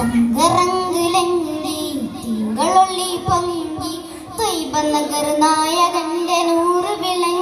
തങ്കറങ്കിലെങ്കി തിങ്കളൊള്ളി പൊങ്കി തൊയ്ബ നഗർ നായകന്റെ നൂറ് വിളങ്ങി.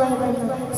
الله وبركاته